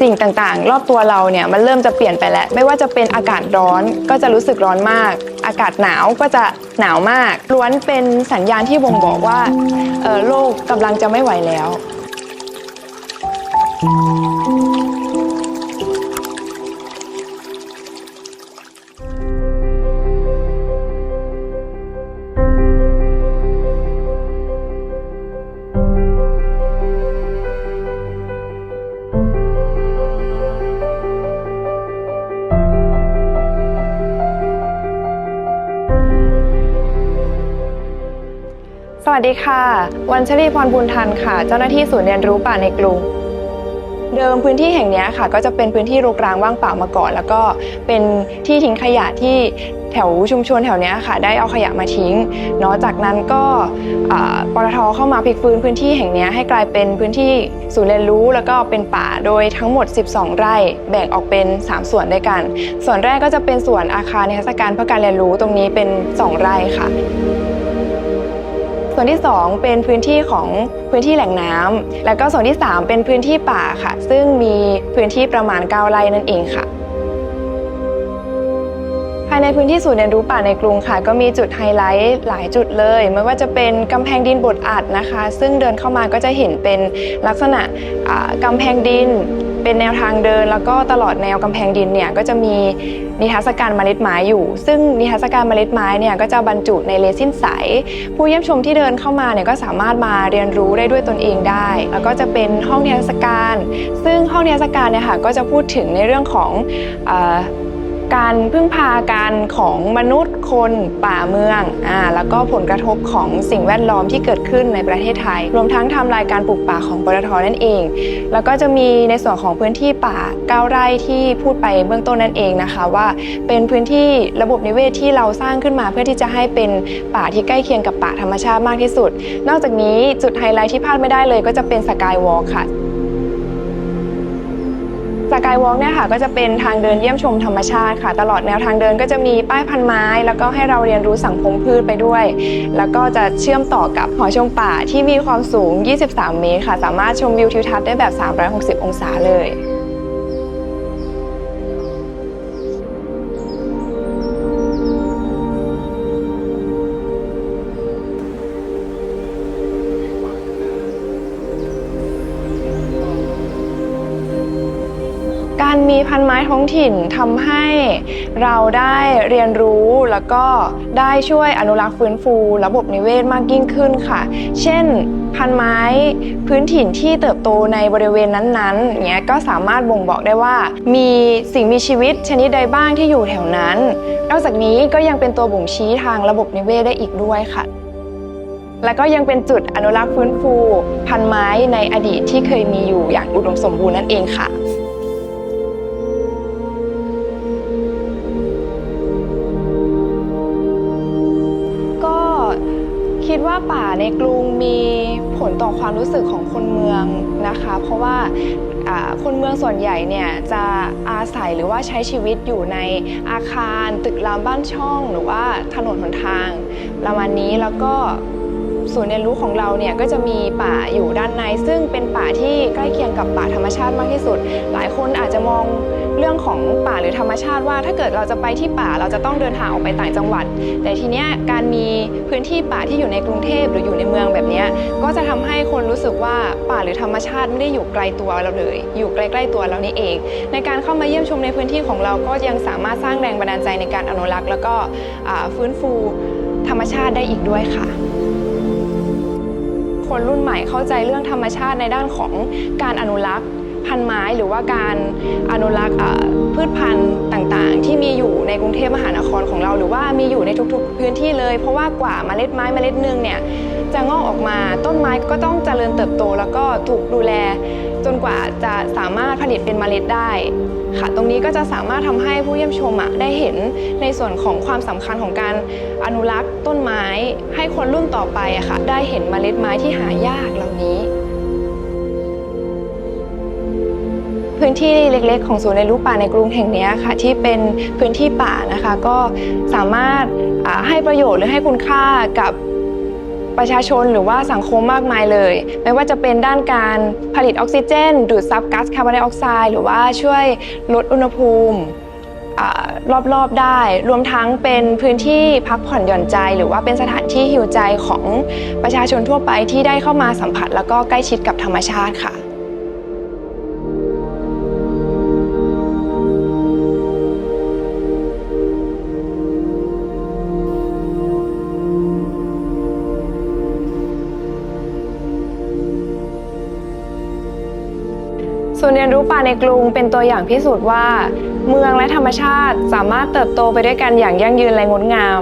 สิ่งต่างๆ รอบตัวเราเนี่ยมันเริ่มจะเปลี่ยนไปแล้ว ไม่ว่าจะเป็นอากาศร้อนก็จะรู้สึกร้อนมาก อากาศหนาวก็จะหนาวมากล้วนเป็นสัญญาณที่บ่งบอกว่าออโลกกำลังจะไม่ไหวแล้ว วัสดีค่ะ วันชลีพรบุญทันค่ะ เจ้าหน้าที่ศูนย์เรียนรู้ป่าในกรุง เดิมพื้นที่แห่งนี้ค่ะ ก็จะเป็นพื้นที่รกร้างว่างเปล่ามาก่อน แล้วก็เป็นที่ทิ้งขยะที่แถวชุมชนแถวนี้ค่ะ ได้เอาขยะมาทิ้งเนาะจากนั้นก็ปตทเข้ามาพลิกฟื้นพื้นที่แห่งนี้ให้กลายเป็นพื้นที่ศูนย์เรียนรู้ แล้วก็เป็นป่าโดยทั้งหมด 12 ไร่แบ่งออกเป็น 3 ส่วนด้วยกัน ส่วนแรกก็จะเป็นส่วนอาคารนิทรรศการเพื่อการเรียนรู้ตรงนี้เป็น 2 ไร่ค่ะ ส่วนที่ 2 เป็นพื้นที่ของพื้นที่แหล่งน้ำแล้วก็ส่วนที่ 3 เป็นพื้นที่ป่าค่ะ ซึ่งมีพื้นที่ประมาณ 9 ไร่นั่นเองค่ะ ภายในพื้นที่ศูนย์เรียนรู้ป่าในกรุงค่ะ ก็มีจุดไฮไลท์หลายจุดเลย ไม่ว่าจะเป็นกำแพงดินบดอัดนะคะ ซึ่งเดินเข้ามาก็จะเห็นเป็นลักษณะกำแพงดิน เป็นแนวทางเดิน แล้วก็ตลอดแนวกำแพงดินเนี่ยก็จะมีนิทรรศการเมล็ดไม้อยู่ ซึ่งนิทรรศการเมล็ดไม้เนี่ยก็จะบรรจุในเรซินใส ผู้เยี่ยมชมที่เดินเข้ามาเนี่ยก็สามารถมาเรียนรู้ได้ด้วยตนเองได้ แล้วก็จะเป็นห้องนิทรรศการ ซึ่งห้องนิทรรศการเนี่ยค่ะก็จะพูดถึงในเรื่องของ การพึ่งพากันของมนุษย์คนป่าเมืองอ่าแล้วก็ผลกระทบของสิ่งแวดล้อมที่เกิดขึ้นในประเทศไทย รวมทั้งทำลายการปลูกป่าของปตทนั่นเอง แล้วก็จะมีในส่วนของพื้นที่ป่าเก้าไร่ที่พูดไปเบื้องต้นนั่นเองนะคะว่า เป็นพื้นที่ระบบนิเวศที่เราสร้างขึ้นมา เพื่อที่จะให้เป็นป่าที่ใกล้เคียงกับป่าธรรมชาติมากที่สุด นอกจากนี้จุดไฮไลท์ที่พลาดไม่ได้เลย ก็จะเป็นสกายวอล์ค่ะ สกายวอล์กเนี่ยค่ะก็จะเป็นทางเดินเยี่ยมชมธรรมชาติค่ะ ตลอดแนวทางเดินก็จะมีป้ายพันไม้ แล้วก็ให้เราเรียนรู้สังคมพืชไปด้วย แล้วก็จะเชื่อมต่อกับหอชมป่าที่มีความสูง 23 เมตรค่ะ สามารถชมวิวทิวทัศน์ได้แบบ 360 องศาเลย มีพันไม้ท้องถิ่นทำให้เราได้เรียนรู้แล้วก็ได้ช่วยอนุรักษ์ฟื้นฟู ระบบนิเวศมากยิ่งขึ้นค่ะ เช่น พันไม้พื้นถิ่นที่เติบโตในบริเวณนั้นๆเนี้ยก็สามารถบ่งบอกได้ว่า มีสิ่งมีชีวิตชนิดใดบ้างที่อยู่แถวนั้น นอกจากนี้ก็ยังเป็นตัวบ่งชี้ทางระบบนิเวศได้อีกด้วยค่ะและก็ยังเป็นจุดอนุรักษ์ฟื้นฟู พันไม้ในอดีตที่เคยมีอยู่อย่างอุดมสมบูรณ์นั่นเองค่ะ คิดว่าป่าในกรุงมีผลต่อความรู้สึกของคนเมืองนะคะ เพราะว่าคนเมืองส่วนใหญ่เนี่ยจะอาศัยหรือว่าใช้ชีวิตอยู่ในอาคาร ตึกรามบ้านช่อง หรือว่าถนนหนทางประมาณนี้แล้วก็ ศูนย์เรียนรู้ของเราเนี่ยก็จะมีป่าอยู่ด้านใน ซึ่งเป็นป่าที่ใกล้เคียงกับป่าธรรมชาติมากที่สุด หลายคนอาจจะมองเรื่องของป่าหรือธรรมชาติว่า ถ้าเกิดเราจะไปที่ป่าเราจะต้องเดินทางออกไปต่างจังหวัด แต่ทีเนี้ยการมีพื้นที่ป่าที่อยู่ในกรุงเทพหรืออยู่ในเมืองแบบนี้ก็จะทำให้คนรู้สึกว่าป่าหรือธรรมชาติไม่ได้อยู่ไกลตัวเราเลย อยู่ใกล้ๆตัวเรานี่เอง ในการเข้ามาเยี่ยมชมในพื้นที่ของเราก็ยังสามารถสร้างแรงบันดาลใจในการอนุรักษ์ แล้วก็ฟื้นฟู ธรรมชาติได้อีกด้วยค่ะ คนรุ่นใหม่เข้าใจเรื่องธรรมชาติในด้านของการอนุรักษ์ พันไม้หรือว่าการอนุรักษ์พืชพันธุ์ต่างๆ ที่มีอยู่ในกรุงเทพมหานครของเรา หรือว่ามีอยู่ในทุกๆ พื้นที่เลย เพราะว่ากว่าเมล็ดไม้เมล็ดหนึ่งเนี่ยจะงอกออกมาต้นไม้ก็ต้องเจริญเติบโต แล้วก็ถูกดูแล จนกว่าจะสามารถผลิตเป็นเมล็ดได้ค่ะตรงนี้ก็จะสามารถทำให้ผู้เยี่ยมชมอะได้เห็นในส่วนของความสำคัญของการอนุรักษ์ต้นไม้ ให้คนรุ่นต่อไปอะค่ะได้เห็นเมล็ดไม้ที่หายากเหล่านี้พื้นที่เล็กๆ ของศูนย์เรียนรู้ป่าในกรุงแห่งนี้ค่ะ ที่เป็นพื้นที่ป่านะคะ ก็สามารถให้ประโยชน์หรือให้คุณค่ากับ ประชาชนหรือว่าสังคมมากมายเลย ไม่ว่าจะเป็นด้านการผลิตออกซิเจน ดูดซับก๊าซคาร์บอนไดออกไซด์หรือว่าช่วยลดอุณหภูมิอรอบๆได้ รวมทั้งเป็นพื้นที่พักผ่อนหย่อนใจ หรือว่าเป็นสถานที่หิวใจของประชาชนทั่วไปที่ได้เข้ามาสัมผัส แล้วก็ใกล้ชิดกับธรรมชาติค่ะ ศูนย์เรียนรู้ป่าในกรุงเป็นตัวอย่างพิสูจน์ว่า เมืองและธรรมชาติสามารถเติบโตไปด้วยกันอย่างยั่งยืนและงดงาม